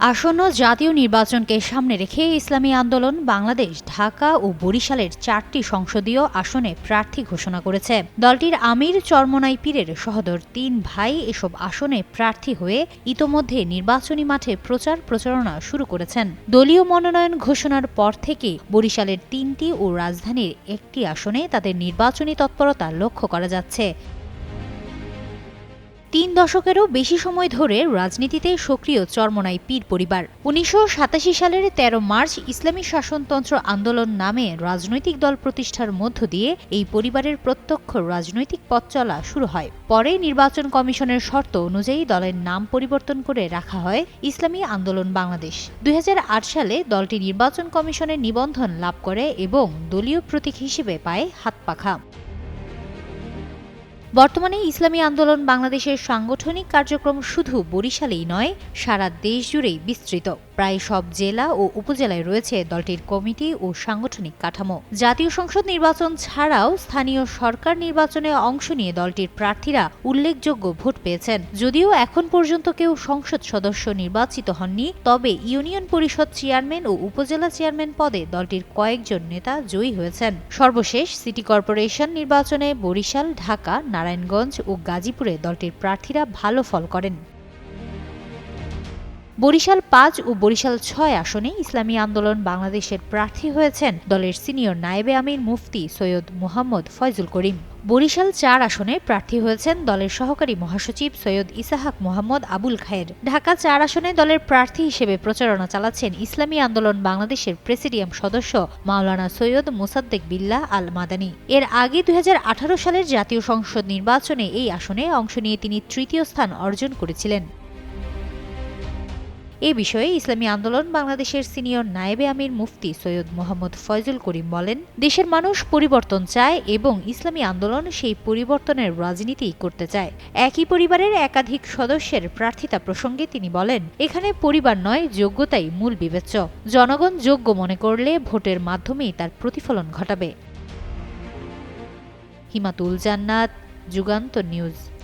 আসন্ন জাতীয় নির্বাচনকে সামনে রেখে ইসলামী আন্দোলন বাংলাদেশ, ঢাকা ও বরিশালের চারটি সংসদীয় আসনে প্রার্থী ঘোষণা করেছে। দলটির আমির চরমনাই পীরের সহদর তিন ভাই এসব আসনে প্রার্থী হয়ে ইতোমধ্যে নির্বাচনী মাঠে প্রচার প্রচারণা শুরু করেছেন। দলীয় মনোনয়ন ঘোষণার পর থেকে বরিশালের তিনটি ও রাজধানীর একটি আসনে তাদের নির্বাচনী তৎপরতা লক্ষ্য করা যাচ্ছে। তিন দশকেরও বেশি সময় ধরে রাজনীতিতে সক্রিয় চরমনাই পীর পরিবার। উনিশশো সাতাশি সালের ১৩ মার্চ ইসলামী শাসনতন্ত্র আন্দোলন নামে রাজনৈতিক দল প্রতিষ্ঠার মধ্য দিয়ে এই পরিবারের প্রত্যক্ষ রাজনৈতিক পথ চলা শুরু হয়। পরে নির্বাচন কমিশনের শর্ত অনুযায়ী দলের নাম পরিবর্তন করে রাখা হয় ইসলামী আন্দোলন বাংলাদেশ। দুই হাজার আট সালে দলটি নির্বাচন কমিশনের নিবন্ধন লাভ করে এবং দলীয় প্রতীক হিসেবে পায় হাত পাখা। বর্তমানে ইসলামী আন্দোলন বাংলাদেশের সাংগঠনিক কার্যক্রম শুধু বরিশালেই নয়, সারা দেশ জুড়েই বিস্তৃত। প্রায় সব জেলা ও উপজেলায় রয়েছে দলটির কমিটি ও সাংগঠনিক কাঠামো। জাতীয় সংসদ নির্বাচন ছাড়াও স্থানীয় সরকার নির্বাচনে অংশ নিয়ে দলটির প্রার্থীরা উল্লেখযোগ্য ভোট পেয়েছেন। যদিও এখন পর্যন্ত কেউ সংসদ সদস্য নির্বাচিত হননি, তবে ইউনিয়ন পরিষদ চেয়ারম্যান ও উপজেলা চেয়ারম্যান পদে দলটির কয়েকজন নেতা জয়ী হয়েছেন। সর্বশেষ সিটি কর্পোরেশন নির্বাচনে বরিশাল, ঢাকা নারায়ণগঞ্জ ও গাজীপুরে দলটির প্রার্থীরা ভালো ফল করেন। বরিশাল পাঁচ ও বরিশাল ছয় আসনে ইসলামী আন্দোলন বাংলাদেশের প্রার্থী হয়েছেন দলের সিনিয়র নায়েবে আমির মুফতি সৈয়দ মোহাম্মদ ফয়জুল করিম। বরিশাল চার আসনে প্রার্থী হয়েছেন দলের সহকারী মহাসচিব সৈয়দ ইসাহাক মোহাম্মদ আবুল খায়ের। ঢাকা চার আসনে দলের প্রার্থী হিসেবে প্রচারণা চালাচ্ছেন ইসলামী আন্দোলন বাংলাদেশের প্রেসিডিয়াম সদস্য মাওলানা সৈয়দ মোসাদ্দেক বিল্লাহ আল মাদানী এর আগে দু হাজার আঠারো সালের জাতীয় সংসদ নির্বাচনে এই আসনে অংশ নিয়ে তিনি তৃতীয় স্থান অর্জন করেছিলেন। এ বিষয়ে ইসলামী আন্দোলন বাংলাদেশের সিনিয়র নায়েবে আমির মুফতি সৈয়দ মোহাম্মদ ফয়জুল করিম বলেন, দেশের মানুষ পরিবর্তন চায় এবং ইসলামী আন্দোলন সেই পরিবর্তনের রাজনীতি করতে চায়। একই পরিবারের একাধিক সদস্যের প্রার্থিতা প্রসঙ্গে তিনি বলেন, এখানে পরিবার নয়, যোগ্যতাই মূল বিবেচ্য। জনগণ যোগ্য মনে করলে ভোটের মাধ্যমেই তার প্রতিফলন ঘটাবে। হিমাতুল জান্নাত, যুগান্ত নিউজ।